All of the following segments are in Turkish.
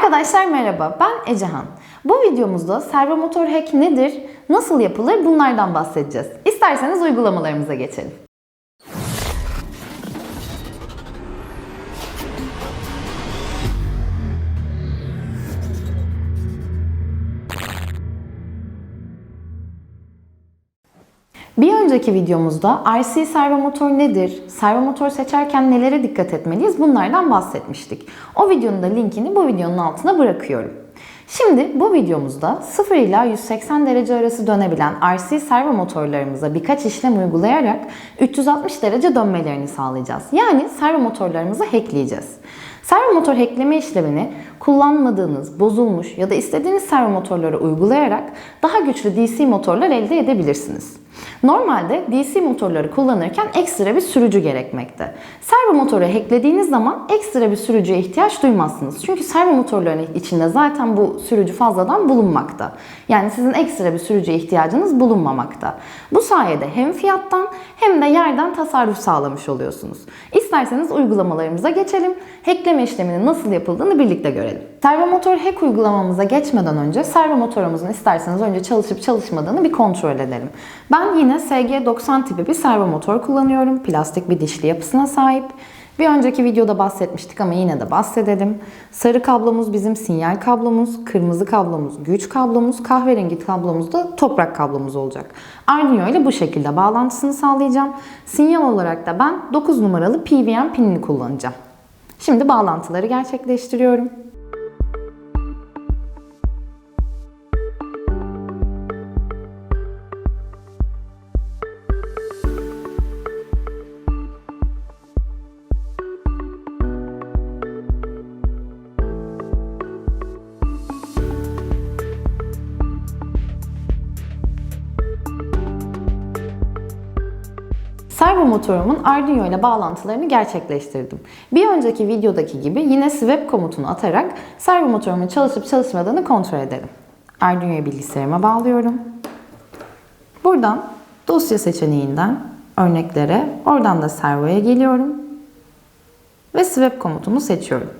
Arkadaşlar merhaba, ben Ecehan. Bu videomuzda servomotor hack nedir, nasıl yapılır bunlardan bahsedeceğiz. İsterseniz uygulamalarımıza geçelim. Önceki videomuzda RC servomotor nedir, servomotor seçerken nelere dikkat etmeliyiz bunlardan bahsetmiştik. O videonun da linkini bu videonun altına bırakıyorum. Şimdi bu videomuzda 0 ila 180 derece arası dönebilen RC servomotorlarımıza birkaç işlem uygulayarak 360 derece dönmelerini sağlayacağız. Yani servomotorlarımızı hackleyeceğiz. Servomotor hackleme işlemini kullanmadığınız, bozulmuş ya da istediğiniz servomotorları uygulayarak daha güçlü DC motorlar elde edebilirsiniz. Normalde DC motorları kullanırken ekstra bir sürücü gerekmekte. Servo motoru hacklediğiniz zaman ekstra bir sürücüye ihtiyaç duymazsınız. Çünkü servo motorlarının içinde zaten bu sürücü fazladan bulunmakta. Yani sizin ekstra bir sürücüye ihtiyacınız bulunmamakta. Bu sayede hem fiyattan hem de yerden tasarruf sağlamış oluyorsunuz. İsterseniz uygulamalarımıza geçelim. Hackleme işleminin nasıl yapıldığını birlikte görelim. Servo motor hack uygulamamıza geçmeden önce servo motorumuzun isterseniz önce çalışıp çalışmadığını bir kontrol edelim. Ben yine SG90 tipi bir servo motor kullanıyorum. Plastik bir dişli yapısına sahip. Bir önceki videoda bahsetmiştik ama yine de bahsedelim. Sarı kablomuz bizim sinyal kablomuz, kırmızı kablomuz güç kablomuz, kahverengi kablomuz da toprak kablomuz olacak. Arduino ile bu şekilde bağlantısını sağlayacağım. Sinyal olarak da ben 9 numaralı PWM pinini kullanacağım. Şimdi bağlantıları gerçekleştiriyorum. Servo motorumun Arduino ile bağlantılarını gerçekleştirdim. Bir önceki videodaki gibi yine swap komutunu atarak servo motorumun çalışıp çalışmadığını kontrol edelim. Arduino'yu bilgisayarıma bağlıyorum. Buradan dosya seçeneğinden örneklere, oradan da servoya geliyorum. Ve swap komutumu seçiyorum.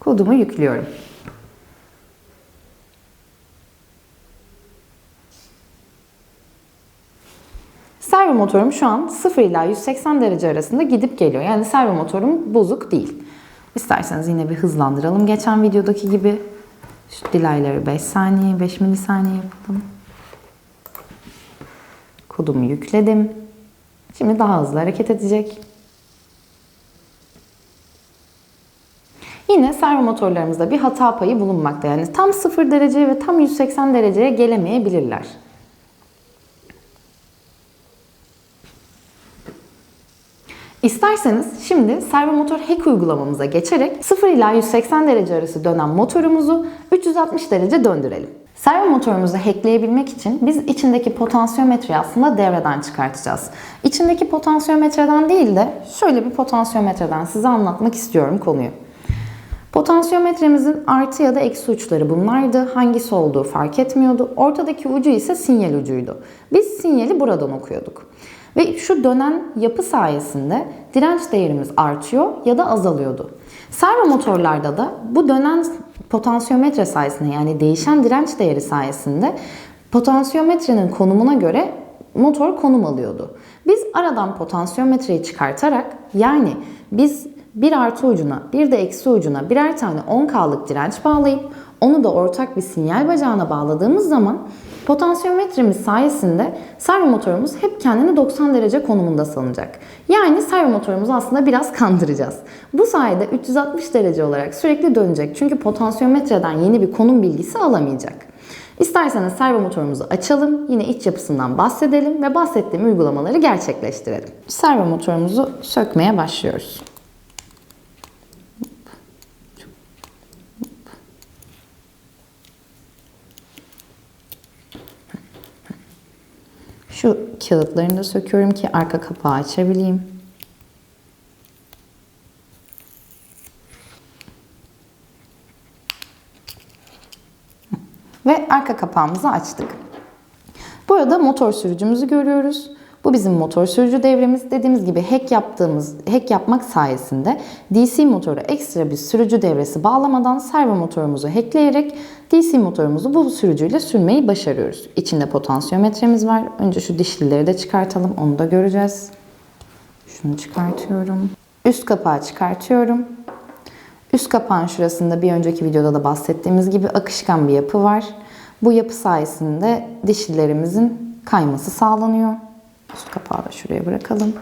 Kodumu yüklüyorum. Servo motorum şu an 0 ila 180 derece arasında gidip geliyor. Yani servo motorum bozuk değil. İsterseniz yine bir hızlandıralım geçen videodaki gibi. Şu delayları 5 saniye, 5 milisaniye yapalım. Kodumu yükledim. Şimdi daha hızlı hareket edecek. Yine servo motorlarımızda bir hata payı bulunmakta. Yani tam 0 dereceye ve tam 180 dereceye gelemeyebilirler. İsterseniz şimdi servo motor hack uygulamamıza geçerek 0 ila 180 derece arası dönen motorumuzu 360 derece döndürelim. Servo motorumuzu hackleyebilmek için biz içindeki potansiyometreyi aslında devreden çıkartacağız. İçindeki potansiyometreden değil de şöyle bir potansiyometreden size anlatmak istiyorum konuyu. Potansiyometremizin artı ya da eksi uçları bunlardı. Hangisi olduğu fark etmiyordu. Ortadaki ucu ise sinyal ucuydu. Biz sinyali buradan okuyorduk. Ve şu dönen yapı sayesinde direnç değerimiz artıyor ya da azalıyordu. Servo motorlarda da bu dönen potansiyometre sayesinde yani değişen direnç değeri sayesinde potansiyometrenin konumuna göre motor konum alıyordu. Biz aradan potansiyometreyi çıkartarak yani biz bir artı ucuna bir de eksi ucuna birer tane 10K'lık direnç bağlayıp onu da ortak bir sinyal bacağına bağladığımız zaman potansiyometremiz sayesinde servo motorumuz hep kendini 90 derece konumunda sanacak. Yani servo motorumuzu aslında biraz kandıracağız. Bu sayede 360 derece olarak sürekli dönecek. Çünkü potansiyometreden yeni bir konum bilgisi alamayacak. İsterseniz servo motorumuzu açalım, yine iç yapısından bahsedelim ve bahsettiğim uygulamaları gerçekleştirelim. Servo motorumuzu sökmeye başlıyoruz. Şu kağıtlarını da söküyorum ki arka kapağı açabileyim. Ve arka kapağımızı açtık. Burada motor sürücümüzü görüyoruz. Bu bizim motor sürücü devremiz. Dediğimiz gibi hack yaptığımız, hack yapmak sayesinde DC motora ekstra bir sürücü devresi bağlamadan servo motorumuzu hackleyerek DC motorumuzu bu sürücüyle sürmeyi başarıyoruz. İçinde potansiyometremiz var. Önce şu dişlileri de çıkartalım. Onu da göreceğiz. Şunu çıkartıyorum. Üst kapağı çıkartıyorum. Üst kapağın şurasında bir önceki videoda da bahsettiğimiz gibi akışkan bir yapı var. Bu yapı sayesinde dişlilerimizin kayması sağlanıyor. Üst kapağı da şuraya bırakalım.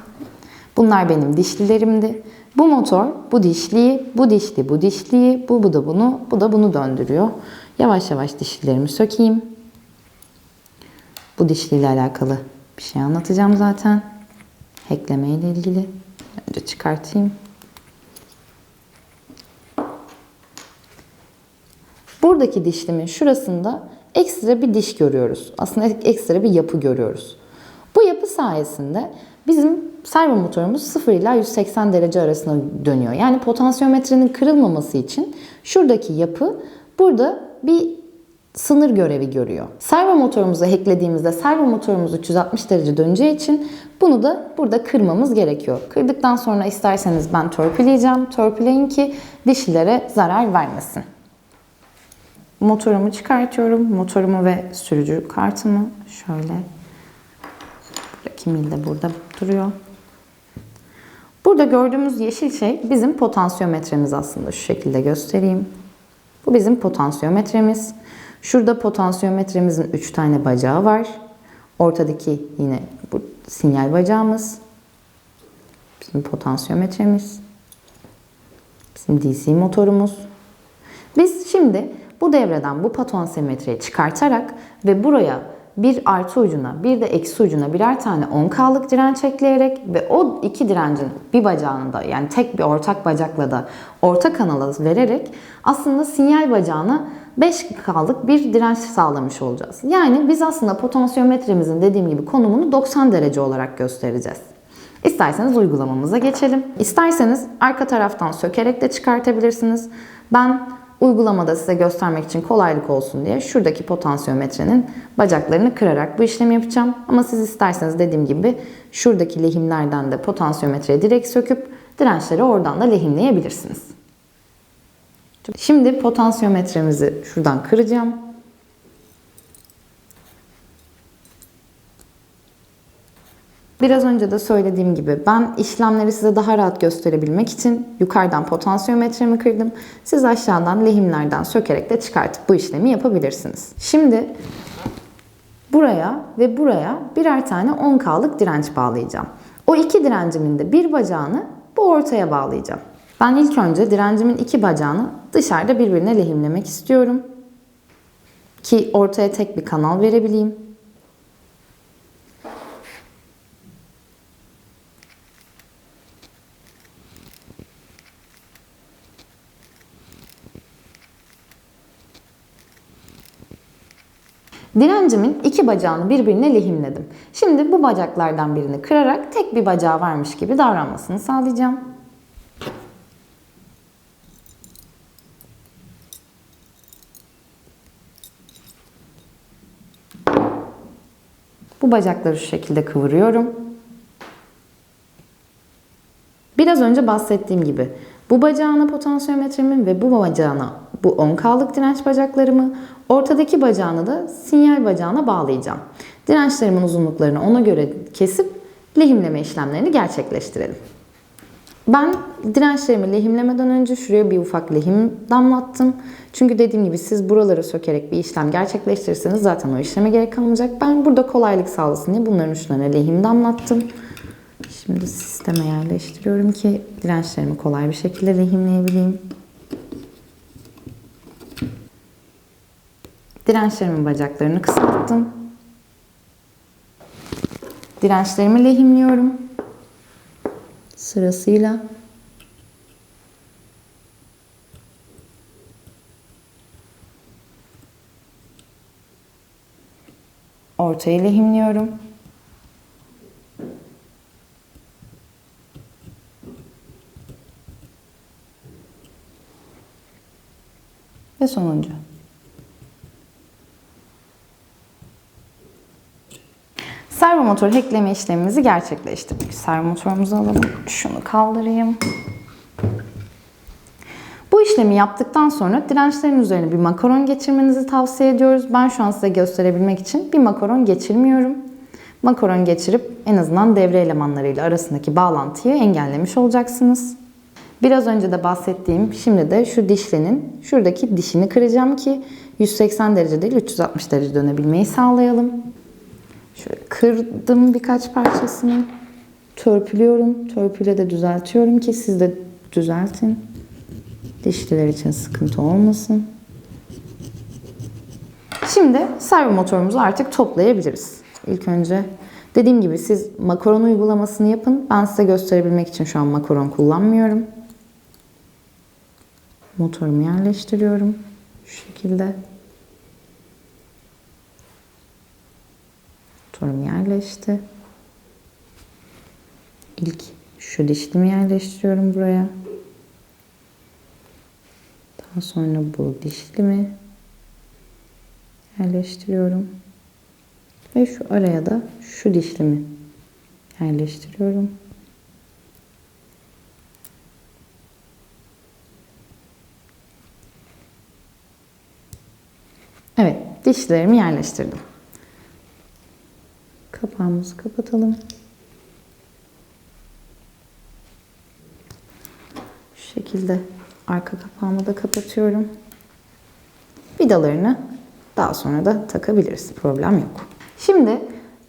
Bunlar benim dişlilerimdi. Bu motor bu dişliyi, bu dişli bu dişliyi, bu bu da bunu, bu da bunu döndürüyor. Yavaş yavaş dişlilerimi sökeyim. Bu dişliyle alakalı bir şey anlatacağım zaten. Hackleme ile ilgili. Önce çıkartayım. Buradaki dişlimin şurasında ekstra bir diş görüyoruz. Aslında ekstra bir yapı görüyoruz. Bu yapı sayesinde bizim servo motorumuz 0 ila 180 derece arasında dönüyor. Yani potansiyometrenin kırılmaması için şuradaki yapı burada bir sınır görevi görüyor. Servo motorumuzu hacklediğimizde servo motorumuz 360 derece döneceği için bunu da burada kırmamız gerekiyor. Kırdıktan sonra isterseniz ben törpüleyeceğim. Törpüleyin ki dişlilere zarar vermesin. Motorumu çıkartıyorum. Motorumu ve sürücü kartımı şöyle Kimil de burada duruyor. Burada gördüğümüz yeşil şey bizim potansiyometremiz aslında. Şu şekilde göstereyim. Bu bizim potansiyometremiz. Şurada potansiyometremizin 3 tane bacağı var. Ortadaki yine bu sinyal bacağımız. Bizim potansiyometremiz. Bizim DC motorumuz. Biz şimdi bu devreden bu potansiyometreyi çıkartarak ve buraya bir artı ucuna bir de eksi ucuna birer tane 10K'lık direnç ekleyerek ve o iki direncin bir bacağını da yani tek bir ortak bacakla da orta kanala vererek aslında sinyal bacağına 5K'lık bir direnç sağlamış olacağız. Yani biz aslında potansiyometremizin dediğim gibi konumunu 90 derece olarak göstereceğiz. İsterseniz uygulamamıza geçelim. İsterseniz arka taraftan sökerek de çıkartabilirsiniz. Ben uygulamada size göstermek için kolaylık olsun diye şuradaki potansiyometrenin bacaklarını kırarak bu işlemi yapacağım. Ama siz isterseniz dediğim gibi şuradaki lehimlerden de potansiyometreyi direkt söküp dirençleri oradan da lehimleyebilirsiniz. Şimdi potansiyometremizi şuradan kıracağım. Biraz önce de söylediğim gibi ben işlemleri size daha rahat gösterebilmek için yukarıdan potansiyometremi kırdım. Siz aşağıdan lehimlerden sökerek de çıkartıp bu işlemi yapabilirsiniz. Şimdi buraya ve buraya birer tane 10K'lık direnç bağlayacağım. O iki direncimin de bir bacağını bu ortaya bağlayacağım. Ben ilk önce direncimin iki bacağını dışarıda birbirine lehimlemek istiyorum. Ki ortaya tek bir kanal verebileyim. Direncimin iki bacağını birbirine lehimledim. Şimdi bu bacaklardan birini kırarak tek bir bacağı varmış gibi davranmasını sağlayacağım. Bu bacakları şu şekilde kıvırıyorum. Biraz önce bahsettiğim gibi bu bacağına potansiyometremin ve bu bacağına bu 10K'lık direnç bacaklarımı, ortadaki bacağını da sinyal bacağına bağlayacağım. Dirençlerimin uzunluklarını ona göre kesip lehimleme işlemlerini gerçekleştirelim. Ben dirençlerimi lehimlemeden önce şuraya bir ufak lehim damlattım. Çünkü dediğim gibi siz buraları sökerek bir işlem gerçekleştirirseniz zaten o işleme gerek kalmayacak. Ben burada kolaylık sağlasın diye bunların uçlarına lehim damlattım. Şimdi sisteme yerleştiriyorum ki dirençlerimi kolay bir şekilde lehimleyebileyim. Dirençlerimin bacaklarını kısalttım. Dirençlerimi lehimliyorum. Sırasıyla. Ortayı lehimliyorum. Ve sonuncu. Servo motor hackleme işlemimizi gerçekleştirdik. Servo motorumuzu alalım. Şunu kaldırayım. Bu işlemi yaptıktan sonra dirençlerin üzerine bir makaron geçirmenizi tavsiye ediyoruz. Ben şu an size gösterebilmek için bir makaron geçirmiyorum. Makaron geçirip en azından devre elemanlarıyla arasındaki bağlantıyı engellemiş olacaksınız. Biraz önce de bahsettiğim şimdi de şu dişlinin şuradaki dişini kıracağım ki 180 derece değil 360 derece dönebilmeyi sağlayalım. Şöyle kırdım birkaç parçasını. Törpülüyorum. Törpüyle de düzeltiyorum ki siz de düzeltin. Dişliler için sıkıntı olmasın. Şimdi servo motorumuzu artık toplayabiliriz. İlk önce dediğim gibi siz makaron uygulamasını yapın. Ben size gösterebilmek için şu an makaron kullanmıyorum. Motorumu yerleştiriyorum. Şu şekilde. Motorum yerleşti. İlk şu dişlimi yerleştiriyorum buraya. Daha sonra bu dişlimi yerleştiriyorum. Ve şu araya da şu dişlimi yerleştiriyorum. Evet, dişlerimi yerleştirdim. Kapağımızı kapatalım. Şu şekilde arka kapağımı da kapatıyorum. Vidalarını daha sonra da takabiliriz. Problem yok. Şimdi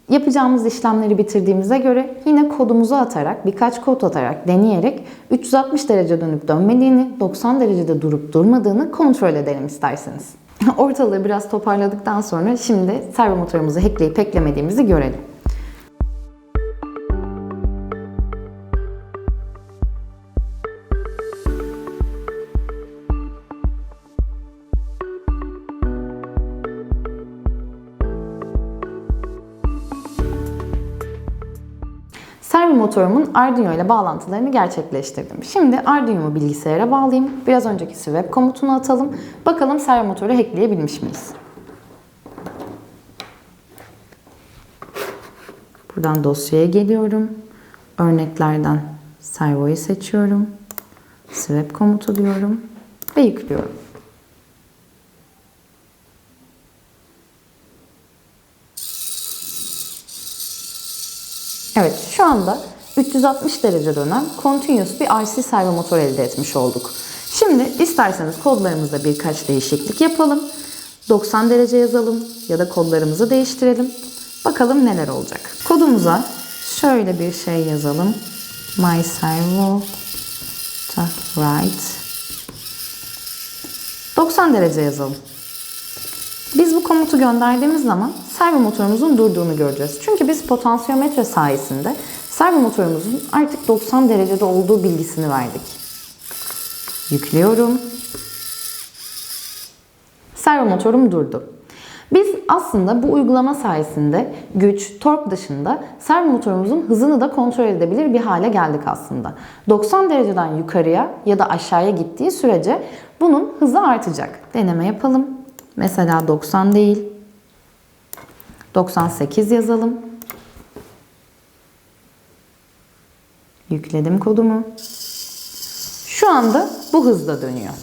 yapacağımız işlemleri bitirdiğimize göre yine kodumuzu atarak, birkaç kod atarak, deneyerek 360 derece dönüp dönmediğini, 90 derecede durup durmadığını kontrol edelim isterseniz. Ortalığı biraz toparladıktan sonra şimdi servo motorumuzu hackleyip eklemediğimizi görelim. Servo motorumun Arduino ile bağlantılarını gerçekleştirdim. Şimdi Arduino'mu bilgisayara bağlayayım. Biraz önceki web komutunu atalım. Bakalım servo motoru hackleyebilmiş miyiz? Buradan dosyaya geliyorum. Örneklerden servoyu seçiyorum. Swap komutu diyorum ve yüklüyorum. Evet, şu anda 360 derece dönen continuous bir RC servo motor elde etmiş olduk. Şimdi isterseniz kodlarımızda birkaç değişiklik yapalım. 90 derece yazalım ya da kodlarımızı değiştirelim. Bakalım neler olacak. Kodumuza şöyle bir şey yazalım. My servo right 90 derece yazalım. Biz bu komutu gönderdiğimiz zaman servo motorumuzun durduğunu göreceğiz. Çünkü biz potansiyometre sayesinde servo motorumuzun artık 90 derecede olduğu bilgisini verdik. Yüklüyorum. Servo motorum durdu. Biz aslında bu uygulama sayesinde güç, tork dışında servo motorumuzun hızını da kontrol edebilir bir hale geldik aslında. 90 dereceden yukarıya ya da aşağıya gittiği sürece bunun hızı artacak. Deneme yapalım. Mesela 90 değil. 98 yazalım. Yükledim kodumu. Şu anda bu hızda dönüyor.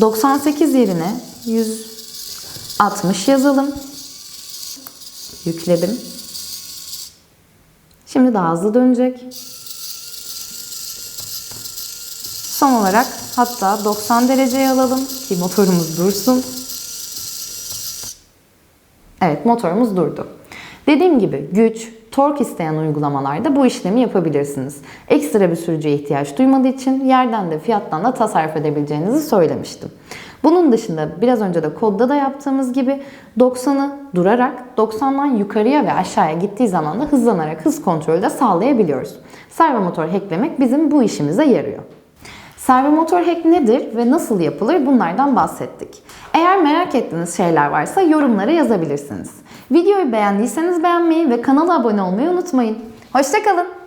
98 yerine 160 yazalım. Yükledim. Şimdi daha hızlı dönecek. Son olarak hatta 90 dereceye alalım ki motorumuz dursun. Evet motorumuz durdu. Dediğim gibi güç, tork isteyen uygulamalarda bu işlemi yapabilirsiniz. Ekstra bir sürücüye ihtiyaç duymadığı için yerden de fiyattan da tasarruf edebileceğinizi söylemiştim. Bunun dışında biraz önce de kodda da yaptığımız gibi 90'ı durarak 90'dan yukarıya ve aşağıya gittiği zaman da hızlanarak hız kontrolü de sağlayabiliyoruz. Servo motor hacklemek bizim bu işimize yarıyor. Servo motor hack nedir ve nasıl yapılır bunlardan bahsettik. Eğer merak ettiğiniz şeyler varsa yorumlara yazabilirsiniz. Videoyu beğendiyseniz beğenmeyi ve kanala abone olmayı unutmayın. Hoşçakalın.